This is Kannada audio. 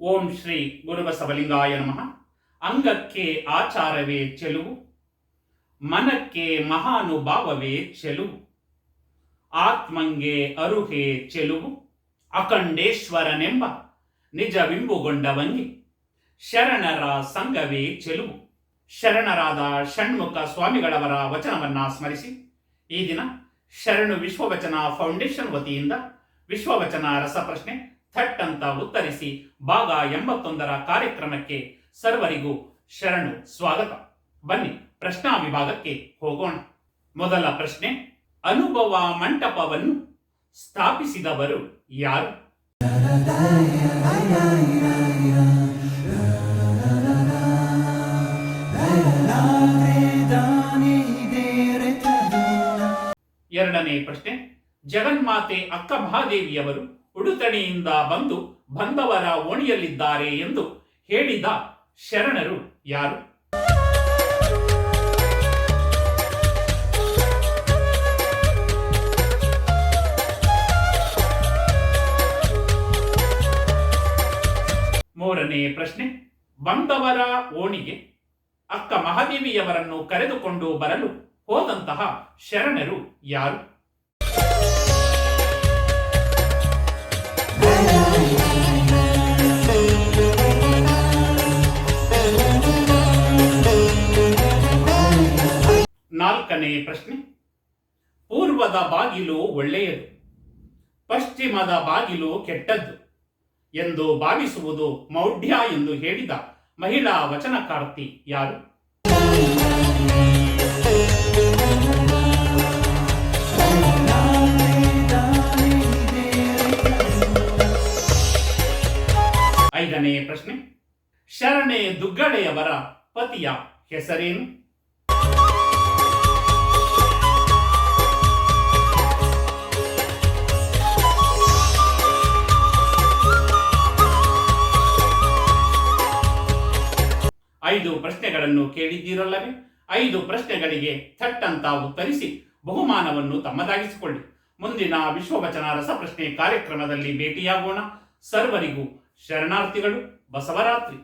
ಓಂ ಶ್ರೀ ಗುರುಬಸವಲಿಂಗಾಯ ನಮಃ. ಅಂಗಕ್ಕೆ ಆಚಾರವೇ ಚೆಲುವು, ಮನಕ್ಕೆ ಮಹಾನುಭಾವವೇ ಚೆಲುವು, ಆತ್ಮಂಗೆ ಅರುಹೆ ಚೆಲುವು, ಅಖಂಡೇಶ್ವರನೆಂಬ ನಿಜ ಬಿಂಬುಗೊಂಡವಂಗಿ ಶರಣರ ಸಂಘವೇ ಚೆಲುವು. ಶರಣರಾದ ಷಣ್ಮುಖ ಸ್ವಾಮಿಗಳವರ ವಚನವನ್ನ ಸ್ಮರಿಸಿ. ಈ ದಿನ ಶರಣು ವಿಶ್ವವಚನ ಫೌಂಡೇಶನ್ ವತಿಯಿಂದ ವಿಶ್ವವಚನ ರಸಪ್ರಶ್ನೆ ಥಟ್ ಅಂತ ಉತ್ತರಿಸಿ ಭಾಗ ಎಂಬತ್ತೊಂದರ ಕಾರ್ಯಕ್ರಮಕ್ಕೆ ಸರ್ವರಿಗೂ ಶರಣು ಸ್ವಾಗತ. ಬನ್ನಿ, ಪ್ರಶ್ನಾ ವಿಭಾಗಕ್ಕೆ ಹೋಗೋಣ. ಮೊದಲ ಪ್ರಶ್ನೆ, ಅನುಭವ ಮಂಟಪವನ್ನು ಸ್ಥಾಪಿಸಿದವರು ಯಾರು? ಎರಡನೇ ಪ್ರಶ್ನೆ, ಜಗನ್ಮಾತೆ ಅಕ್ಕ ಮಹಾದೇವಿಯವರು ಉಡುತಣಿಯಿಂದ ಬಂದು ಬಂದವರ ಓಣಿಯಲ್ಲಿದ್ದಾರೆ ಎಂದು ಹೇಳಿದ ಶರಣರು ಯಾರು? ಮೂರನೇ ಪ್ರಶ್ನೆ, ಬಂದವರ ಓಣಿಗೆ ಅಕ್ಕ ಮಹಾದೇವಿಯವರನ್ನು ಕರೆದುಕೊಂಡು ಬರಲು ಹೋದಂತಹ ಶರಣರು ಯಾರು? ನಾಲ್ಕನೇ ಪ್ರಶ್ನೆ. ಪೂರ್ವದ ಬಾಗಿಲು ಒಳ್ಳೆಯದು, ಪಶ್ಚಿಮದ ಬಾಗಿಲು ಕೆಟ್ಟದ್ದು ಎಂದು ಭಾವಿಸುವುದು ಮೌಢ್ಯ ಎಂದು ಹೇಳಿದ ಮಹಿಳಾ ವಚನಕಾರ್ತಿ ಯಾರು? ಐದನೇ ಪ್ರಶ್ನೆ. ಶರಣೆ ದುಗ್ಗಡೆಯವರ ಪತಿಯ ಹೆಸರೇನು? ಐದು ಪ್ರಶ್ನೆಗಳನ್ನು ಕೇಳಿದ್ದೀರಲ್ಲವೇ? ಐದು ಪ್ರಶ್ನೆಗಳಿಗೆ ಥಟ್ ಅಂತ ಉತ್ತರಿಸಿ ಬಹುಮಾನವನ್ನು ತಮ್ಮದಾಗಿಸಿಕೊಳ್ಳಿ. ಮುಂದಿನ ವಿಶ್ವವಚನ ರಸಪ್ರಶ್ನೆ ಕಾರ್ಯಕ್ರಮದಲ್ಲಿ ಭೇಟಿಯಾಗೋಣ. ಸರ್ವರಿಗೂ ಶರಣಾರ್ಥಿಗಳು ಬಸವರಾತ್ರಿ.